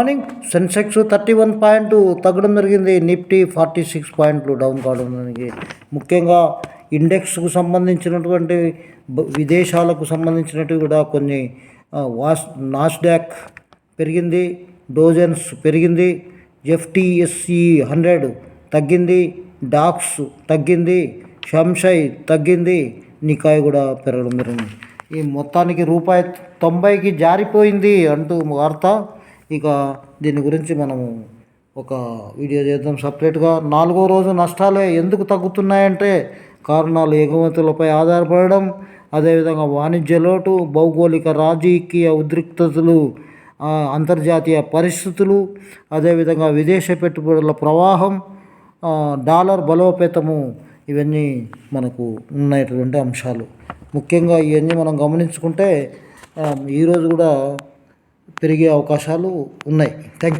Morning Sensex thirty one point తగ్గడం జరిగింది. Nifty forty six పాయింట్లు డౌన్ కావడం జరిగింది. ముఖ్యంగా ఇండెక్స్కు సంబంధించినటువంటి విదేశాలకు సంబంధించినవి కూడా కొన్ని వాస్ నాస్డాక్ పెరిగింది డోజన్స్ పెరిగింది ఎఫ్టీఎస్ఈ హండ్రెడ్ తగ్గింది డాక్స్ తగ్గింది షంషై తగ్గింది నికాయ్ కూడా పెరగడం జరిగింది. ఈ మొత్తానికి రూపాయి తొంభైకి జారిపోయింది అంటూ వార్త. ఇక దీని గురించి మనము ఒక వీడియో చేద్దాం. సపరేట్గా నాలుగో రోజు నష్టాలే ఎందుకు తగ్గుతున్నాయంటే కారణాలు ఎగుమతులపై ఆధారపడడం అదేవిధంగా వాణిజ్య లోటు భౌగోళిక రాజకీయ ఉద్రిక్తతలు అంతర్జాతీయ పరిస్థితులు అదేవిధంగా విదేశ పెట్టుబడుల ప్రవాహం డాలర్ బలోపేతము ఇవన్నీ మనకు ఉన్నటువంటి అంశాలు. ముఖ్యంగా ఇవన్నీ మనం గమనించుకుంటే ఈరోజు కూడా పెరిగే అవకాశాలు ఉన్నాయి. Thank you